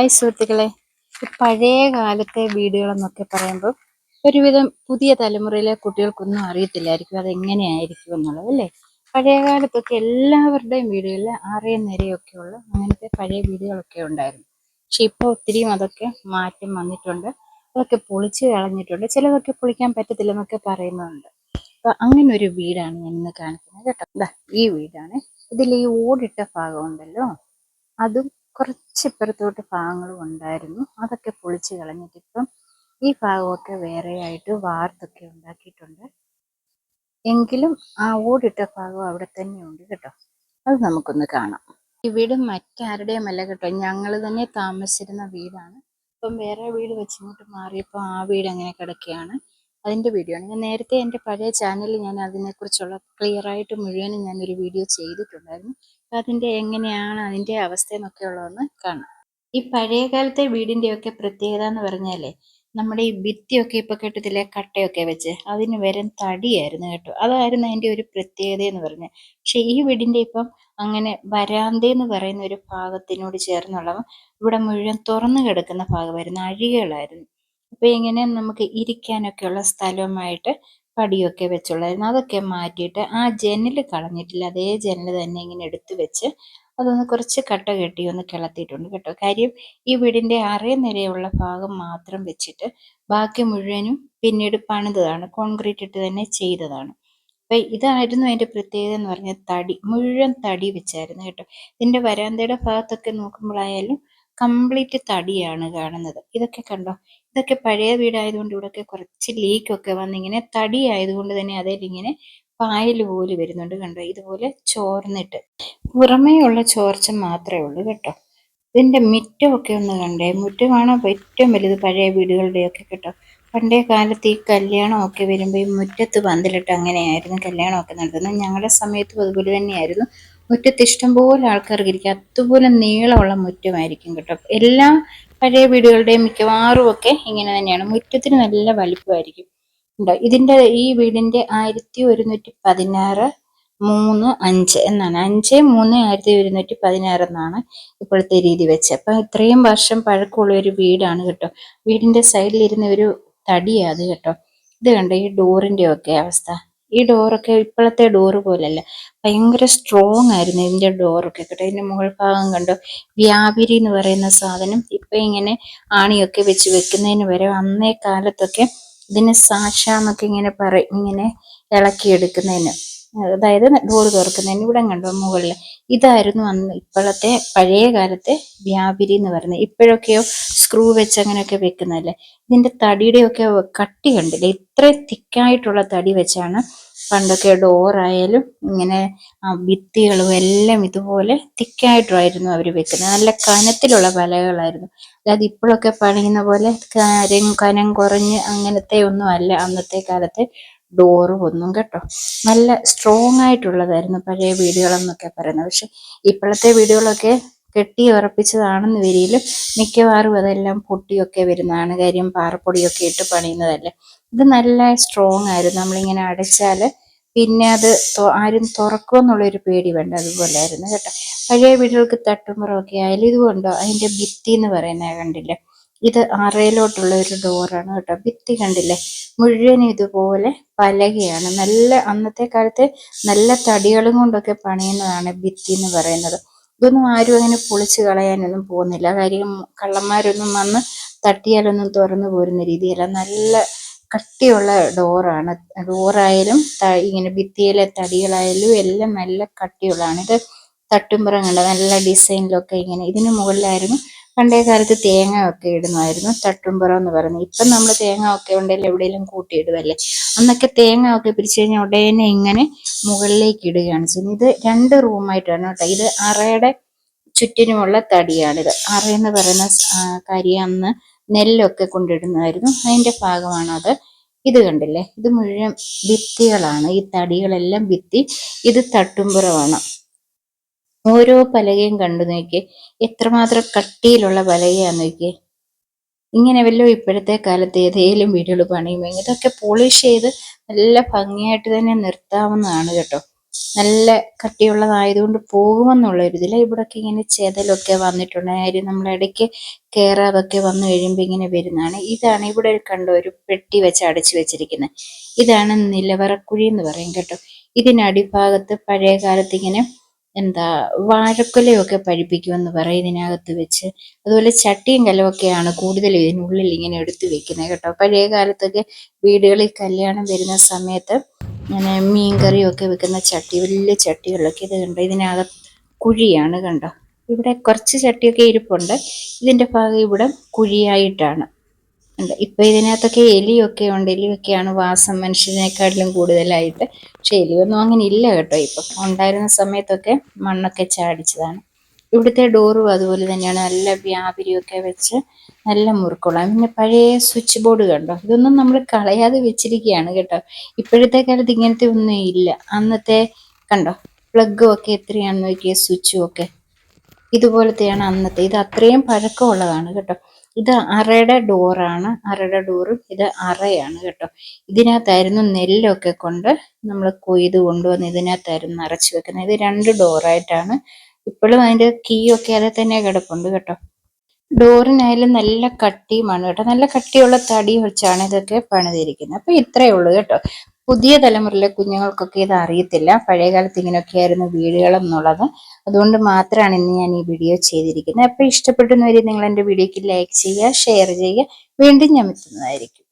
Hi സുഹൃത്തുക്കളെ. പഴയ കാലത്തെ വീടുകളെന്നൊക്കെ പറയുമ്പോൾ ഒരുവിധം പുതിയ തലമുറയിലെ കുട്ടികൾക്കൊന്നും അറിയത്തില്ലായിരിക്കും അതെങ്ങനെയായിരിക്കും എന്നുള്ളത് അല്ലേ? പഴയ കാലത്തൊക്കെ എല്ലാവരുടെയും വീടുകളിൽ ആറേയും നിരയൊക്കെ ഉള്ള അങ്ങനത്തെ പഴയ വീടുകളൊക്കെ ഉണ്ടായിരുന്നു. പക്ഷെ ഇപ്പോൾ ഒത്തിരിയും അതൊക്കെ മാറ്റം വന്നിട്ടുണ്ട്. അതൊക്കെ പൊളിച്ചു കളഞ്ഞിട്ടുണ്ട്. ചിലതൊക്കെ പൊളിക്കാൻ പറ്റത്തില്ലെന്നൊക്കെ പറയുന്നുണ്ട്. അപ്പൊ അങ്ങനെ ഒരു വീടാണ് ഞാൻ ഇന്ന് കാണിക്കുന്നത് കേട്ടോ. ഈ വീടാണ്. ഇതിൽ ഈ ഓടിട്ട ഭാഗം ഉണ്ടല്ലോ. അതും കുറച്ച് ഇപ്പുറത്തോട്ട് ഭാഗങ്ങളും ഉണ്ടായിരുന്നു. അതൊക്കെ പൊളിച്ച് കളഞ്ഞിട്ട് ഇപ്പം ഈ ഭാഗമൊക്കെ വേറെയായിട്ട് വാർത്തൊക്കെ ഉണ്ടാക്കിയിട്ടുണ്ട്. എങ്കിലും ആ ഓടിട്ട ഭാഗം അവിടെ തന്നെ ഉണ്ട് കേട്ടോ. അത് നമുക്കൊന്ന് കാണാം. ഈ വീട് മറ്റാരുടെയും അല്ല കേട്ടോ. ഞങ്ങൾ തന്നെ താമസിച്ചിരുന്ന വീടാണ്. ഇപ്പം വേറെ വീട് വെച്ചിങ്ങോട്ട് മാറിയപ്പോൾ ആ വീട് അങ്ങനെ കിടക്കുകയാണ്. അതിന്റെ വീഡിയോ ആണ്. ഞാൻ നേരത്തെ എന്റെ പഴയ ചാനലിൽ ഞാൻ അതിനെക്കുറിച്ചുള്ള ക്ലിയറായിട്ട് മുഴുവനും ഞാനൊരു വീഡിയോ ചെയ്തിട്ടുണ്ടായിരുന്നു. അതിന്റെ എങ്ങനെയാണ് അതിന്റെ അവസ്ഥ എന്നൊക്കെ ഉള്ളതെന്ന് കാണാം. ഈ പഴയ കാലത്തെ വീടിന്റെയൊക്കെ പ്രത്യേകത എന്ന് പറഞ്ഞാലേ നമ്മുടെ ഈ ഭിത്തിയൊക്കെ ഇപ്പൊ കെട്ടത്തില്ലേ കട്ടയൊക്കെ വെച്ച് അതിന് വരും തടിയായിരുന്നു കേട്ടോ. അതായിരുന്നു അതിന്റെ ഒരു പ്രത്യേകത എന്ന് പറഞ്ഞാൽ പക്ഷേ ഈ വീടിന്റെ ഇപ്പം അങ്ങനെ വരാന്ത എന്ന് പറയുന്ന ഒരു ഭാഗത്തിനോട് ചേർന്നുള്ള ഇവിടെ മുഴുവൻ തുറന്നു കിടക്കുന്ന ഭാഗമായിരുന്നു അഴികളായിരുന്നു. അപ്പൊ ഇങ്ങനെ നമുക്ക് ഇരിക്കാനൊക്കെയുള്ള സ്ഥലമായിട്ട് പടിയൊക്കെ വെച്ചുള്ളായിരുന്നു. അതൊക്കെ മാറ്റിയിട്ട് ആ ജനൽ കളഞ്ഞിട്ടില്ല. അതേ ജനൽ തന്നെ ഇങ്ങനെ എടുത്തു വെച്ച് അതൊന്ന് കുറച്ച് കട്ട കെട്ടി ഒന്ന് കിളത്തിയിട്ടുണ്ട് കേട്ടോ. കാര്യം ഈ വീടിന്റെ അറേ നിരയുള്ള ഭാഗം മാത്രം വെച്ചിട്ട് ബാക്കി മുഴുവനും പിന്നീട് പണിതതാണ്. കോൺക്രീറ്റ് ഇട്ട് തന്നെ ചെയ്തതാണ്. അപ്പം ഇതായിരുന്നു അതിന്റെ പ്രത്യേകത എന്ന് പറഞ്ഞാൽ തടി മുഴുവൻ തടി വെച്ചായിരുന്നു കേട്ടോ. ഇതിന്റെ വരാന്തയുടെ ഭാഗത്തൊക്കെ നോക്കുമ്പോഴായാലും കംപ്ലീറ്റ് തടിയാണ് കാണുന്നത്. ഇതൊക്കെ കണ്ടോ? ഇതൊക്കെ പഴയ വീടായതുകൊണ്ട് ഇവിടെയൊക്കെ കുറച്ച് ലീക്കൊക്കെ വന്നിങ്ങനെ തടി ആയതുകൊണ്ട് തന്നെ അതിലിങ്ങനെ പായൽ പോലെ വരുന്നുണ്ട് കണ്ടോ? ഇതുപോലെ ചോർന്നിട്ട്. പുറമേ ഉള്ള ചോർച്ച മാത്രമേ ഉള്ളൂ കേട്ടോ. ഇതിന്റെ മുറ്റമൊക്കെ ഒന്ന് കണ്ടേ? മുറ്റമാണ് ഏറ്റവും വലുത് പഴയ വീടുകളുടെയൊക്കെ കേട്ടോ? പണ്ടേ കാലത്ത് ഈ കല്യാണമൊക്കെ വരുമ്പോൾ ഈ മുറ്റത്ത് പന്തലിട്ട് അങ്ങനെയായിരുന്നു കല്യാണമൊക്കെ നടത്തുന്നത് ഞങ്ങളുടെ സമയത്തും അതുപോലെ തന്നെയായിരുന്നു. മുറ്റത്ത് ഇഷ്ടംപോലെ ആൾക്കാർക്ക് ഇരിക്കുക അതുപോലെ നീളമുള്ള മുറ്റമായിരിക്കും കേട്ടോ. എല്ലാ പഴയ വീടുകളുടെയും മിക്കവാറും ഒക്കെ ഇങ്ങനെ തന്നെയാണ്. മുറ്റത്തിന് നല്ല വലിപ്പമായിരിക്കും. ഉണ്ടോ? ഇതിന്റെ ഈ വീടിന്റെ ആയിരത്തി ഒരുന്നൂറ്റി പതിനാറ് മൂന്ന് അഞ്ച് എന്നാണ്. അഞ്ച് മൂന്ന് ആയിരത്തി ഒരുന്നൂറ്റി പതിനാറ് എന്നാണ് ഇപ്പോഴത്തെ രീതി വെച്ച് അപ്പം ഇത്രയും വർഷം പഴക്കമുള്ള ഒരു വീടാണ് കേട്ടോ. വീടിന്റെ സൈഡിലിരുന്ന ഒരു തടിയാണ് അത് കേട്ടോ. ഇത് കണ്ടോ? ഈ ഡോറിന്റെ ഒക്കെ അവസ്ഥ. ഈ ഡോറൊക്കെ ഇപ്പോഴത്തെ ഡോറ് പോലല്ല. ഭയങ്കര സ്ട്രോങ് ആയിരുന്നു ഇതിന്റെ ഡോറൊക്കെ കേട്ടോ ഇതിന്റെ മുകൾ ഭാഗം കണ്ടോ? വ്യാപിരി എന്ന് പറയുന്ന സാധനം ഇപ്പം ഇങ്ങനെ ആണിയൊക്കെ വെച്ച് വെക്കുന്നതിന് വരെ അന്നേ കാലത്തൊക്കെ ഇതിന് സാക്ഷാന്നൊക്കെ ഇങ്ങനെ പറയും ഇങ്ങനെ ഇളക്കിയെടുക്കുന്നതിന്. അതായത് ഡോറ് തുറക്കുന്നതിന്. ഇവിടെ കണ്ടോ മുകളിൽ ഇതായിരുന്നു അന്ന് ഇപ്പോഴത്തെ പഴയ കാലത്തെ വ്യാപിരി എന്ന് പറയുന്നത്. ഇപ്പോഴൊക്കെയോ സ്ക്രൂ വെച്ച് അങ്ങനെയൊക്കെ വെക്കുന്നതല്ലേ? ഇതിന്റെ തടിയുടെയൊക്കെ കട്ടി കണ്ടില്ലേ? ഇത്ര തിക്കായിട്ടുള്ള തടി വെച്ചാണ് പണ്ടൊക്കെ ഡോറായാലും ഇങ്ങനെ ഭിത്തികളും എല്ലാം ഇതുപോലെ തിക്കായിട്ടുമായിരുന്നു അവർ വെക്കുന്നത്. നല്ല കനത്തിലുള്ള പലകളായിരുന്നു അതായത് ഇപ്പോഴൊക്കെ പണിയുന്ന പോലെ കനം കുറഞ്ഞ് അങ്ങനത്തെ ഒന്നും അല്ല. അന്നത്തെ കാലത്തെ ഡോറും ഒന്നും കേട്ടോ. നല്ല സ്ട്രോങ് ആയിട്ടുള്ളതായിരുന്നു പഴയ വീടുകളെന്നൊക്കെ പറയുന്നത്. പക്ഷെ ഇപ്പോഴത്തെ വീടുകളൊക്കെ കെട്ടി ഉറപ്പിച്ചതാണെന്ന് വരിയിലും മിക്കവാറും അതെല്ലാം പൊട്ടിയൊക്കെ വരുന്നതാണ്. കാര്യം പാറപ്പൊടിയൊക്കെ ഇട്ട് പണിയുന്നതല്ലേ. ഇത് നല്ല സ്ട്രോങ് ആയിരുന്നു. നമ്മളിങ്ങനെ അടച്ചാൽ പിന്നെ അത് ആരും തുറക്കുമെന്നുള്ളൊരു പേടി വേണ്ട. അതുപോലെ ആയിരുന്നു കേട്ടോ. പഴയ വീടുകൾക്ക് തട്ടുമുറമൊക്കെ ആയാലും ഇതുകൊണ്ടോ അതിന്റെ ഭിത്തി എന്ന് പറയുന്നത് കണ്ടില്ലേ? ഇത് അറയിലോട്ടുള്ള ഒരു ഡോറാണ് കേട്ടോ. ഭിത്തി കണ്ടില്ലേ? മുഴുവൻ ഇതുപോലെ പലകയാണ്. നല്ല അന്നത്തെ കാലത്തെ നല്ല തടികളും കൊണ്ടൊക്കെ പണിയുന്നതാണ് ഭിത്തി എന്ന് പറയുന്നത്. ഇതൊന്നും ആരും അങ്ങനെ പൊളിച്ച് കളയാനൊന്നും പോകുന്നില്ല. കാര്യം കള്ളന്മാരൊന്നും വന്ന് തട്ടിയാലൊന്നും തുറന്നു പോരുന്ന രീതിയല്ല. നല്ല കട്ടിയുള്ള ഡോറാണ്. ഡോറായാലും ഇങ്ങനെ ഭിത്തിയിലെ തടികളായാലും എല്ലാം നല്ല കട്ടിയുള്ളതാണ്. ഇത് തട്ടുമ്പുറം കണ്ട നല്ല ഡിസൈനിലൊക്കെ ഇങ്ങനെ ഇതിന് മുകളിലായിരുന്നു പണ്ടേ കാലത്ത് തേങ്ങ ഒക്കെ ഇടുന്നതായിരുന്നു തട്ടുംപുറം എന്ന് പറയുന്നത്. ഇപ്പം നമ്മൾ തേങ്ങ ഒക്കെ ഉണ്ടെങ്കിൽ എവിടെയെങ്കിലും കൂട്ടിയിടുമല്ലേ അന്നൊക്കെ തേങ്ങ ഒക്കെ പിരിച്ചു കഴിഞ്ഞാൽ ഉടനെ ഇങ്ങനെ മുകളിലേക്ക് ഇടുകയാണ് ചെയ്യുന്നത്. ഇത് രണ്ട് റൂമായിട്ടാണ് കേട്ടോ. ഇത് അറയുടെ ചുറ്റിനുമുള്ള തടിയാണിത്. അറയെന്ന് പറയുന്ന കാര്യം അന്ന് നെല്ലൊക്കെ കൊണ്ടിടുന്നതായിരുന്നു. അതിന്റെ ഭാഗമാണ് അത്. ഇത് കണ്ടില്ലേ? ഇത് മുഴുവൻ ഭിത്തികളാണ്. ഈ തടികളെല്ലാം ഭിത്തി. ഇത് തട്ടുംപുറമാണ്. ഓരോ പലകയും കണ്ടു നോക്കിയേ. എത്രമാത്രം കട്ടിയിലുള്ള പലകയാന്ന് നോക്കിയേ. ഇങ്ങനെ വല്ലോ ഇപ്പോഴത്തെ കാലത്ത് ഏതെങ്കിലും വീടുകൾ പണിയുമ്പോൾ ഇതൊക്കെ പോളിഷ് ചെയ്ത് നല്ല ഭംഗിയായിട്ട് തന്നെ നിർത്താവുന്നതാണ് കേട്ടോ. നല്ല കട്ടിയുള്ളതായതുകൊണ്ട് പോകുമെന്നുള്ള ഒരു ഇതില്ല ഇവിടൊക്കെ ഇങ്ങനെ ചെതലൊക്കെ വന്നിട്ടുണ്ട്. കാര്യം നമ്മൾ ഇടയ്ക്ക് കയറാതൊക്കെ വന്നു കഴിയുമ്പോൾ ഇങ്ങനെ വരുന്നതാണ്. ഇതാണ് ഇവിടെ കണ്ട ഒരു പെട്ടി വെച്ച് അടച്ചു വെച്ചിരിക്കുന്നത് ഇതാണ് നിലവറക്കുഴി എന്ന് പറയും കേട്ടോ. ഇതിനടിഭാഗത്ത് പഴയ കാലത്ത് ഇങ്ങനെ എന്താ വാഴക്കൊലയൊക്കെ പഴിപ്പിക്കുമെന്ന് പറയും ഇതിനകത്ത് വെച്ച്. അതുപോലെ ചട്ടിയും കലമൊക്കെയാണ് കൂടുതലും ഇതിനുള്ളിൽ ഇങ്ങനെ എടുത്തു വെക്കുന്നത് കേട്ടോ. പഴയ കാലത്തൊക്കെ വീടുകളിൽ കല്യാണം വരുന്ന സമയത്ത് ഇങ്ങനെ മീൻ കറിയൊക്കെ വെക്കുന്ന ചട്ടി വലിയ ചട്ടികളൊക്കെ ഇത് കണ്ടോ? ഇതിനകത്ത് കുഴിയാണ് കണ്ടോ? ഇവിടെ കുറച്ച് ചട്ടിയൊക്കെ ഇരിപ്പുണ്ട്. ഇതിന്റെ ഭാഗം ഇവിടെ കുഴിയായിട്ടാണ്. ഇപ്പൊ ഇതിനകത്തൊക്കെ എലിയൊക്കെ ഉണ്ട്. എലിയൊക്കെയാണ് വാസം മനുഷ്യനെക്കാട്ടിലും കൂടുതലായിട്ട്. പക്ഷെ എലിയൊന്നും അങ്ങനെ ഇല്ല കേട്ടോ. ഇപ്പം ഉണ്ടായിരുന്ന സമയത്തൊക്കെ മണ്ണൊക്കെ ചാടിച്ചതാണ്. ഇവിടുത്തെ ഡോറും അതുപോലെ തന്നെയാണ്. നല്ല വ്യാപരിയൊക്കെ വെച്ച് നല്ല മുറുക്കുള്ള പിന്നെ പഴയ സ്വിച്ച് ബോർഡ് കണ്ടോ? ഇതൊന്നും നമ്മൾ കളയാതെ വെച്ചിരിക്കുകയാണ് കേട്ടോ. ഇപ്പോഴത്തെ കാലത്ത് ഇങ്ങനത്തെ ഒന്നും ഇല്ല. അന്നത്തെ കണ്ടോ? പ്ലഗും ഒക്കെ എത്രയാണെന്ന് നോക്കിയ സ്വിച്ചും ഒക്കെ. ഇതുപോലത്തെയാണ് അന്നത്തെ. ഇത് അത്രയും പഴക്കമുള്ളതാണ് കേട്ടോ. ഇത് അറയുടെ ഡോറാണ് അറയുടെ ഡോറും ഇത് അറയാണ് കേട്ടോ. ഇതിനകത്തായിരുന്നു നെല്ലൊക്കെ കൊണ്ട് നമ്മൾ കൊയ്ത് കൊണ്ടുവന്ന് ഇതിനകത്തായിരുന്നു നിറച്ച് വെക്കുന്നത്. ഇത് രണ്ട് ഡോറായിട്ടാണ് ഇപ്പോഴും അതിന്റെ കീ ഒക്കെ അതിൽ തന്നെ കിടപ്പുണ്ട് കേട്ടോ. ഡോറിനായാലും നല്ല കട്ടിയുമാണ് കേട്ടോ. നല്ല കട്ടിയുള്ള തടി വെച്ചാണ് ഇതൊക്കെ പണിതിരിക്കുന്നത്. അപ്പൊ ഇത്രയേ ഉള്ളൂ കേട്ടോ. പുതിയ തലമുറയിലെ കുഞ്ഞുങ്ങൾക്കൊക്കെ ഇത് അറിയത്തില്ല. പഴയകാലത്ത് ഇങ്ങനെയൊക്കെയായിരുന്നു വീടുകൾ എന്നുള്ളത്. അതുകൊണ്ട് മാത്രമാണ് ഇന്ന് ഞാൻ ഈ വീഡിയോ ചെയ്തിരിക്കുന്നത്. അപ്പോൾ വരെ നിങ്ങൾ എന്റെ വീഡിയോക്ക് ലൈക്ക് ചെയ്യുക ഷെയർ ചെയ്യുക. വീണ്ടും ഞാൻ എത്തുന്നതായിരിക്കും.